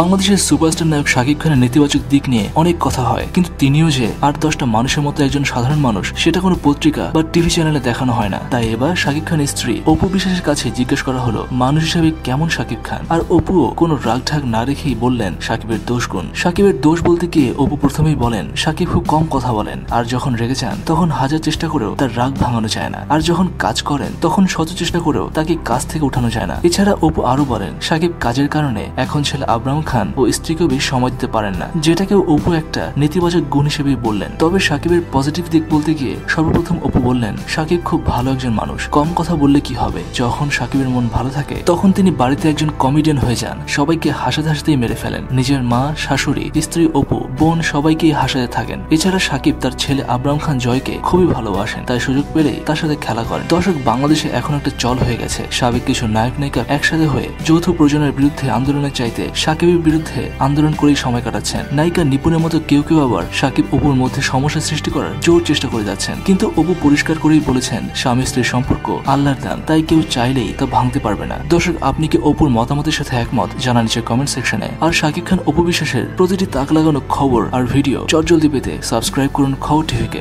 বাংলাদেশের সুপারস্টার নায়ক শাকিব খানের নেতিবাচক দিক নিয়ে অনেক কথা হয়, কিন্তু তিনিও যে আট দশটা মানুষের মতো একজন সাধারণ মানুষ, সেটা কোনো পত্রিকা বা টিভি চ্যানেলে দেখানো হয় না। তাই এবার শাকিব খানের স্ত্রী অপু বিশ্বাসের কাছে জিজ্ঞেস করা হলো, মানুষ হিসেবে কেমন শাকিব খান? আর অপুও কোনো রাগ ঢাক না রেখেই বললেন, শাকিবের দোষ গুণ। শাকিবের দোষ বলতে গিয়ে অপু প্রথমেই বলেন, শাকিব খুব কম কথা বলেন। আর যখন রেগে যান, তখন হাজার চেষ্টা করেও তার রাগ ভাঙানো যায় না। আর যখন কাজ করেন, তখন শত চেষ্টা করেও তাকে কাজ থেকে উঠানো যায় না। এছাড়া অপু আরও বলেন, শাকিব কাজের কারণে এখন ছেলে আব্রাম খান ও স্ত্রীকেও বেশি সময় দিতে পারেন না যেটাকে অপু একটা নেতিবাচক গুণ হিসেবেই বললেন। তবে শাকিবের পজিটিভ দিক বলতে গিয়ে সর্বপ্রথম অপু বললেন শাকিব খুব ভালো একজন মানুষ। কম কথা বললে কি হবে? যখন শাকিবের মন ভালো থাকে, তখন তিনি বাড়িতে একজন কমেডিয়ান হয়ে যান। সবাইকে হাসাতে হাসতেই মেরে ফেলেন। নিজের মা, শাশুড়ি, স্ত্রী, অপু, বোন সবাইকে হাসাতে থাকেন। এছাড়া সাকিব তার ছেলে আব্রাম খান জয়কে খুবই ভালোবাসেন। তাই সুযোগ পেলেই তার সাথে খেলা করেন। দর্শক, বাংলাদেশে এখন একটা চল হয়ে গেছে। সাবেক কিছু নায়ক নায়িকা একসাথে হয়ে যৌথ প্রয়োজনের বিরুদ্ধে আন্দোলনের চাইতে সাকিবের বিরুদ্ধে আন্দোলন করেই সময় কাটাচ্ছেন। নায়িকা নিপুণের মতো কেউ কেউ আবার সাকিব অপুর মধ্যে সমস্যা সৃষ্টি করার জোর চেষ্টা করে যাচ্ছেন। কিন্তু অপু পরিষ্কার করেই বলেছেন, স্বামী স্ত্রীর সম্পর্ক আল্লাহর দান, তাই কেউ চাইলেই তা ভাঙতে পারবে না। দর্শক, আপনি কি অপুর মতামতের সাথে একমত? জানা নিচে কমেন্ট সেকশনে আর সাকিব খান অপু বিশ্বাসের প্রতিটি তাক লাগানো খবর আর ভিডিও চটজলদি পেতে সাবস্ক্রাইব করুন খবর টিভিকে